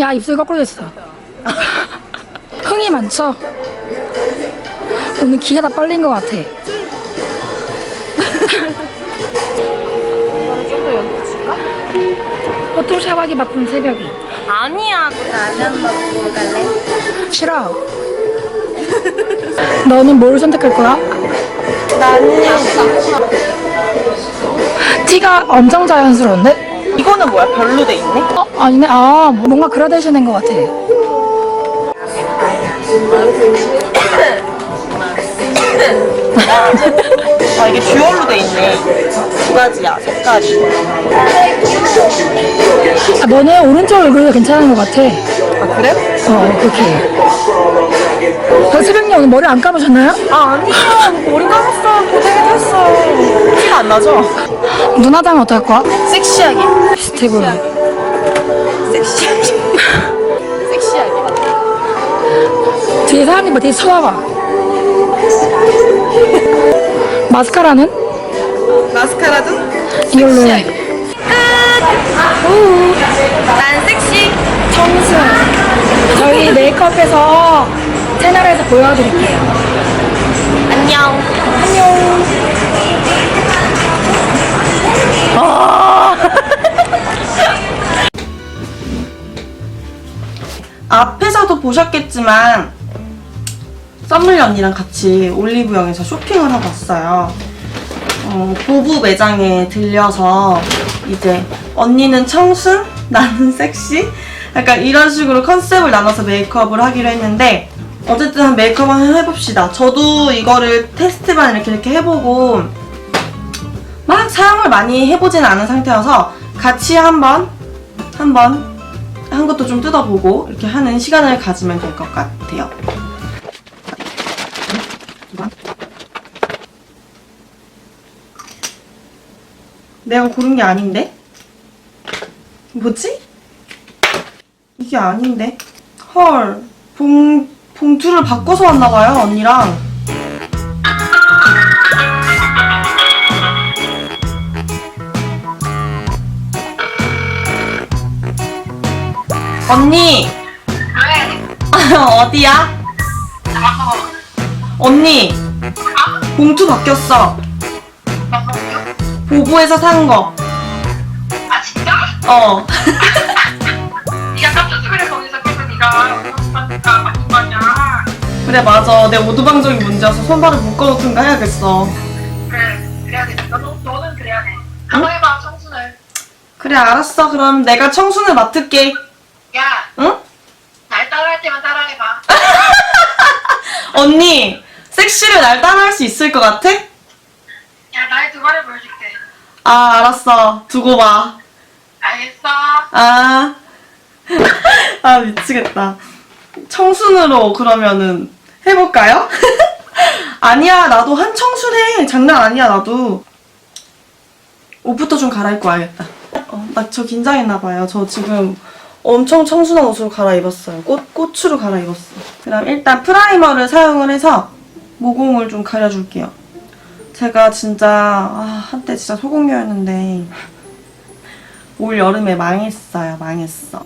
야 입술 거꾸로 됐어 흥이 많죠? 오늘 기가 다 빨린 것 같아 호토 샤워기 바쁜 새벽에 아니야. 라면 먹고 갈래? 싫어 너는 뭘 선택할 거야? 나는 티가 엄청 자연스러운데? 이거는 뭐야? 별로 돼 있네? 어? 아니네 아 뭔가 그라데이션인 것 같아 아 이게 듀얼로 돼 있네. 두 가지야 색깔이. 아, 너네 오른쪽 얼굴도 괜찮은 것 같아 아 그래? 어 그렇게 저 새벽님 오늘 머리 안 감으셨나요? 아 아니야. 머리 감았어. 고데기도 했어. 티가 안 나죠? 닮면 어떨 거야? 섹시하게. 스티브 섹시하게. 섹시하게. 뒤에 사람이 뭐 되게 쳐다봐 마스카라는? 마스카라도 이걸로 난 섹시. 청순 저희 메이크업해서 채널에서 보여드릴게요 안녕. 안녕 앞에서도 보셨겠지만 썸물 언니랑 같이 올리브영에서 쇼핑을 하고 왔어요. 어, 부부 매장에 들려서 이제 언니는 청순, 나는 섹시? 약간 이런 식으로 컨셉을 나눠서 메이크업을 하기로 했는데 어쨌든 한 메이크업 한번 해봅시다. 저도 이거를 테스트만 이렇게 이렇게 해보고 막 사용을 많이 해보진 않은 상태여서 같이 한번 한번 한 것도 좀 뜯어보고 이렇게 하는 시간을 가지면 될 것 같아요. 내가 고른 게 아닌데? 뭐지? 이게 아닌데? 헐, 봉, 봉투를 바꿔서 왔나봐요, 언니랑. 언니! 어디야? 언니! 봉투 바뀌었어. 보보에서 산 거. 아 진짜? 어. 그래, 맞아. 내 오두방정이 문제여서 손발을 묶어놓든가 해야겠어. 그래 그래야겠다 너는, 너는 그래야 돼 한번 해봐 청순을 그래, 알았어. 그럼 내가 청순을 맡을게. 야 응? 날 따라할 때만 따라해봐 언니, 섹시를 날 따라할 수 있을 것 같아? 야 나의 두 발을 보여줄게 아, 알았어. 두고 봐. 알겠어 아. 아, 미치겠다. 청순으로 그러면은 해볼까요? 아니야, 나도 한 청순해. 장난 아니야, 나도. 옷부터 좀 갈아입고 와야겠다. 어, 나저 긴장했나봐요. 저 지금 엄청 청순한 옷으로 갈아입었어요. 꽃, 꽃으로 갈아입었어. 그럼 일단 프라이머를 사용을 해서 모공을 좀 가려줄게요. 제가 진짜, 아, 한때 진짜 소공녀였는데, 올 여름에 망했어요. 망했어.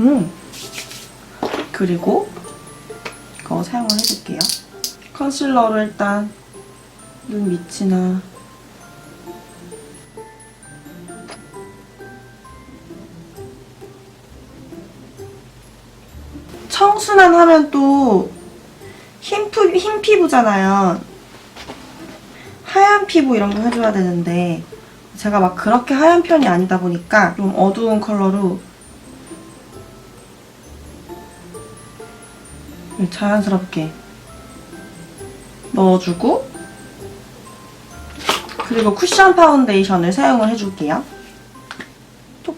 음. 그리고 이거 사용을 해볼게요. 컨실러로 일단 눈 밑이나 청순한 하면 또 흰, 피, 흰 피부잖아요. 하얀 피부 이런 거 해줘야 되는데 제가 막 그렇게 하얀 편이 아니다 보니까 좀 어두운 컬러로 자연스럽게 넣어주고 그리고 쿠션 파운데이션을 사용을 해줄게요. 톡.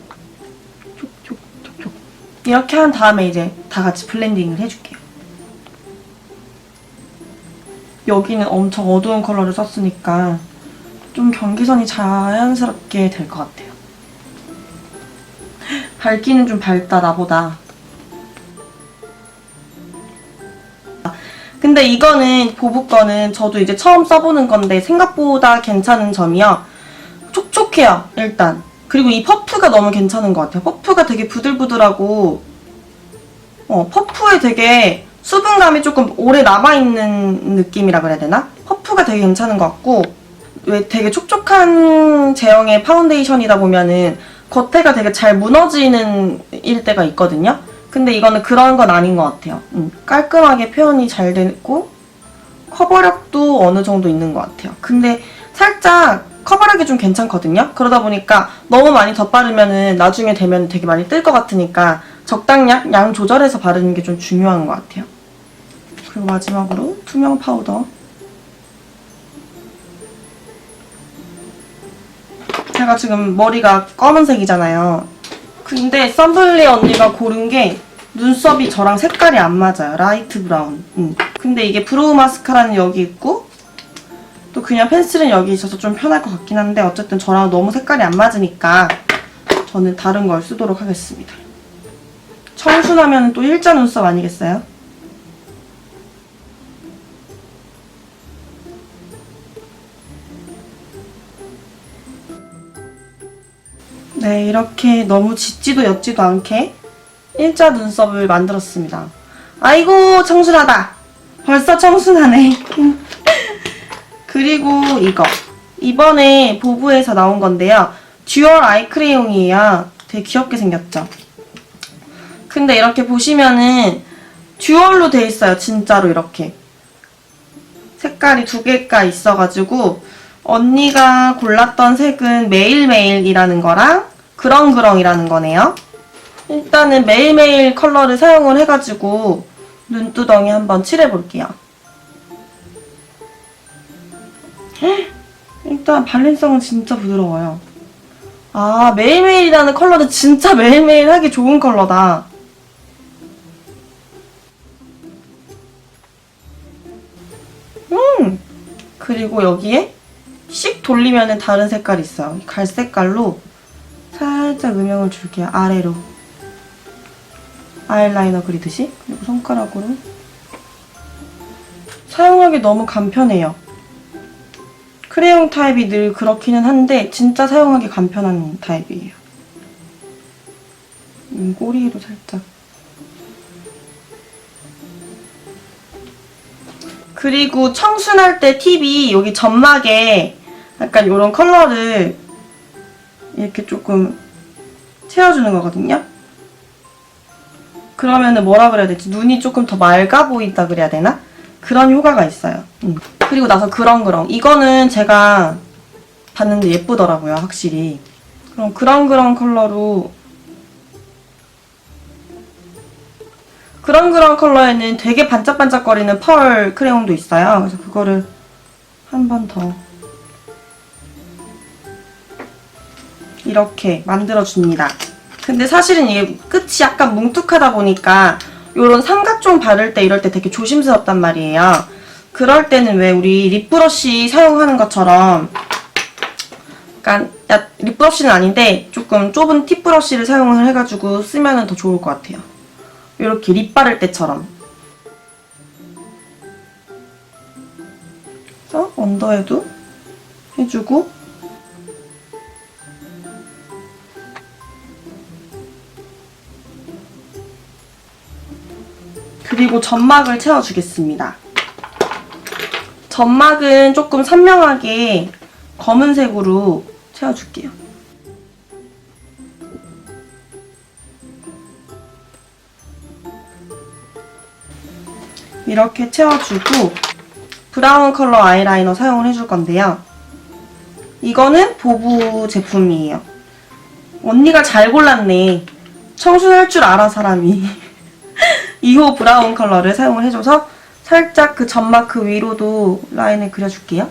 이렇게 한 다음에 이제 다 같이 블렌딩을 해줄게요. 여기는 엄청 어두운 컬러를 썼으니까 좀 경계선이 자연스럽게 될 것 같아요. 밝기는 좀 밝다, 나보다. 근데 이거는 보부 거는 저도 이제 처음 써보는 건데 생각보다 괜찮은 점이요. 촉촉해요, 일단. 그리고 이 퍼프가 너무 괜찮은 것 같아요. 퍼프가 되게 부들부들하고, 어, 퍼프에 되게 수분감이 조금 오래 남아있는 느낌이라 그래야 되나? 퍼프가 되게 괜찮은 것 같고, 왜 되게 촉촉한 제형의 파운데이션이다 보면은 겉에가 되게 잘 무너지는 일 때가 있거든요. 근데 이거는 그런 건 아닌 것 같아요. 음, 깔끔하게 표현이 잘 됐고 커버력도 어느 정도 있는 것 같아요. 근데 살짝 커버력이 좀 괜찮거든요. 그러다 보니까 너무 많이 덧바르면은 나중에 되면 되게 많이 뜰 것 같으니까 적당량 양 조절해서 바르는 게 좀 중요한 것 같아요. 그리고 마지막으로 투명 파우더. 제가 지금 머리가 검은색이잖아요. 근데 썬블리 언니가 고른 게 눈썹이 저랑 색깔이 안 맞아요. 라이트 브라운. 음. 근데 이게 브로우 마스카라는 여기 있고 또 그냥 펜슬은 여기 있어서 좀 편할 것 같긴 한데 어쨌든 저랑 너무 색깔이 안 맞으니까 저는 다른 걸 쓰도록 하겠습니다. 청순하면 또 일자 눈썹 아니겠어요? 네, 이렇게 너무 짙지도 옅지도 않게 일자 눈썹을 만들었습니다. 아이고, 청순하다. 벌써 청순하네. 그리고 이거. 이번에 보부에서 나온 건데요. 듀얼 아이 크레용이에요. 되게 귀엽게 생겼죠? 근데 이렇게 보시면은 듀얼로 돼 있어요. 진짜로 이렇게. 색깔이 두 개가 있어가지고 언니가 골랐던 색은 매일매일이라는 거랑 그렁그렁이라는 거네요. 일단은 매일매일 컬러를 사용을 해가지고 눈두덩이 한번 칠해볼게요. 헉, 일단 발림성은 진짜 부드러워요. 아, 매일매일이라는 컬러는 진짜 매일매일 하기 좋은 컬러다. 음! 그리고 여기에 씩 돌리면은 다른 색깔이 있어요. 이 갈색깔로 살짝 음영을 줄게요. 아래로. 아이라이너 그리듯이. 그리고 손가락으로. 사용하기 너무 간편해요. 크레용 타입이 늘 그렇기는 한데 진짜 사용하기 간편한 타입이에요. 음, 꼬리에도 살짝. 그리고 청순할 때 팁이 여기 점막에 약간 이런 컬러를 이렇게 조금 채워주는 거거든요. 그러면은 뭐라 그래야 되지? 눈이 조금 더 맑아 보인다 그래야 되나? 그런 효과가 있어요. 음. 그리고 나서 그렁그렁. 이거는 제가 봤는데 예쁘더라고요, 확실히. 그럼 그렁그렁 컬러로 그렁그렁 컬러에는 되게 반짝반짝거리는 펄 크레용도 있어요. 그래서 그거를 한 번 더 이렇게 만들어줍니다. 근데 사실은 이게 끝이 약간 뭉툭하다 보니까 이런 삼각존 바를 때 이럴 때 되게 조심스럽단 말이에요. 그럴 때는 왜 우리 립브러쉬 사용하는 것처럼 약간 야, 립브러쉬는 아닌데 조금 좁은 팁브러쉬를 사용을 해가지고 쓰면 더 좋을 것 같아요. 이렇게 립 바를 때처럼. 언더에도 해주고 그리고 점막을 채워주겠습니다. 점막은 조금 선명하게 검은색으로 채워줄게요. 이렇게 채워주고 브라운 컬러 아이라이너 사용을 해줄 건데요. 이거는 보부 제품이에요. 언니가 잘 골랐네. 청순할 줄 알아 사람이. 2호 브라운 컬러를 사용을 해줘서 살짝 그 점막 그 위로도 라인을 그려줄게요.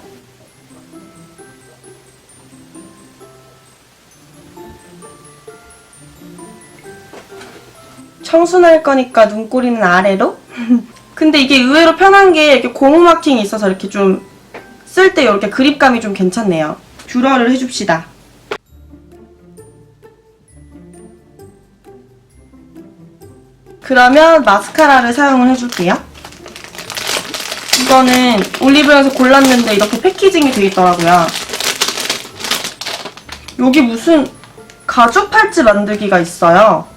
청순할 거니까 눈꼬리는 아래로. 근데 이게 의외로 편한 게 이렇게 고무 마킹이 있어서 이렇게 좀 쓸 때 이렇게 그립감이 좀 괜찮네요. 뷰러를 해줍시다. 그러면 마스카라를 사용을 해줄게요. 이거는 올리브영에서 골랐는데 이렇게 패키징이 되어 있더라고요. 여기 무슨 가죽 팔찌 만들기가 있어요.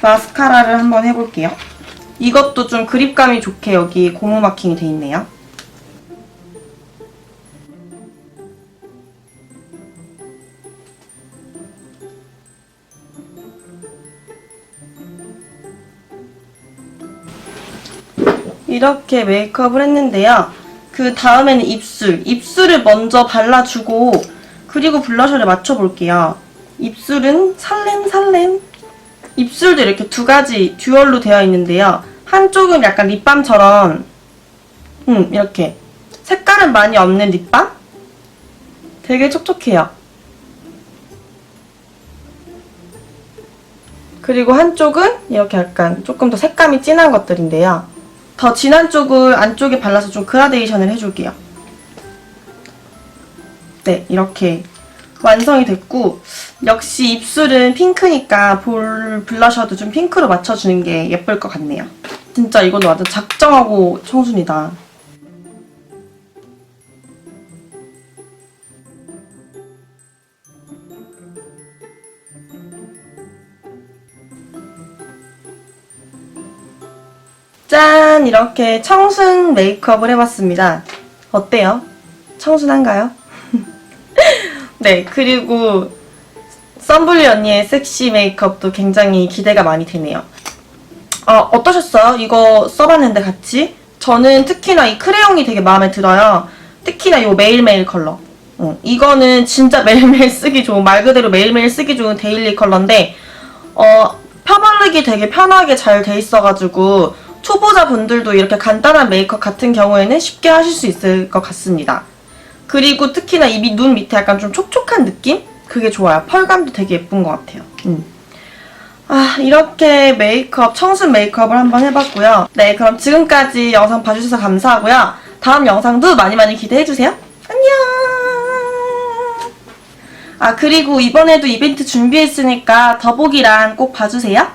마스카라를 한번 해볼게요. 이것도 좀 그립감이 좋게 여기 고무 마킹이 돼 있네요. 이렇게 메이크업을 했는데요. 그 다음에는 입술. 입술을 먼저 발라주고 그리고 블러셔를 맞춰볼게요. 입술은 살렘살렘. 입술도 이렇게 두 가지 듀얼로 되어 있는데요. 한쪽은 약간 립밤처럼 음 이렇게 색깔은 많이 없는 립밤? 되게 촉촉해요. 그리고 한쪽은 이렇게 약간 조금 더 색감이 진한 것들인데요. 더 진한 쪽을 안쪽에 발라서 좀 그라데이션을 해줄게요. 네, 이렇게 완성이 됐고 역시 입술은 핑크니까 볼 블러셔도 좀 핑크로 맞춰주는 게 예쁠 것 같네요. 진짜 이건 완전 작정하고 청순이다. 짠! 이렇게 청순 메이크업을 해봤습니다. 어때요? 청순한가요? 네, 그리고 썬블리 언니의 섹시 메이크업도 굉장히 기대가 많이 되네요. 어, 어떠셨어요? 이거 써봤는데 같이? 저는 특히나 이 크레용이 되게 마음에 들어요. 특히나 이 매일매일 컬러. 어, 이거는 진짜 매일매일 쓰기 좋은, 말 그대로 매일매일 쓰기 좋은 데일리 컬러인데, 어, 펴바르기 되게 편하게 잘 돼 있어가지고, 초보자분들도 이렇게 간단한 메이크업 같은 경우에는 쉽게 하실 수 있을 것 같습니다. 그리고 특히나 이 눈 밑에 약간 좀 촉촉한 느낌? 그게 좋아요. 펄감도 되게 예쁜 것 같아요. 음. 아, 이렇게 메이크업, 청순 메이크업을 한번 해봤고요. 네, 그럼 지금까지 영상 봐주셔서 감사하고요. 다음 영상도 많이 많이 기대해주세요. 안녕! 아, 그리고 이번에도 이벤트 준비했으니까 더보기란 꼭 봐주세요.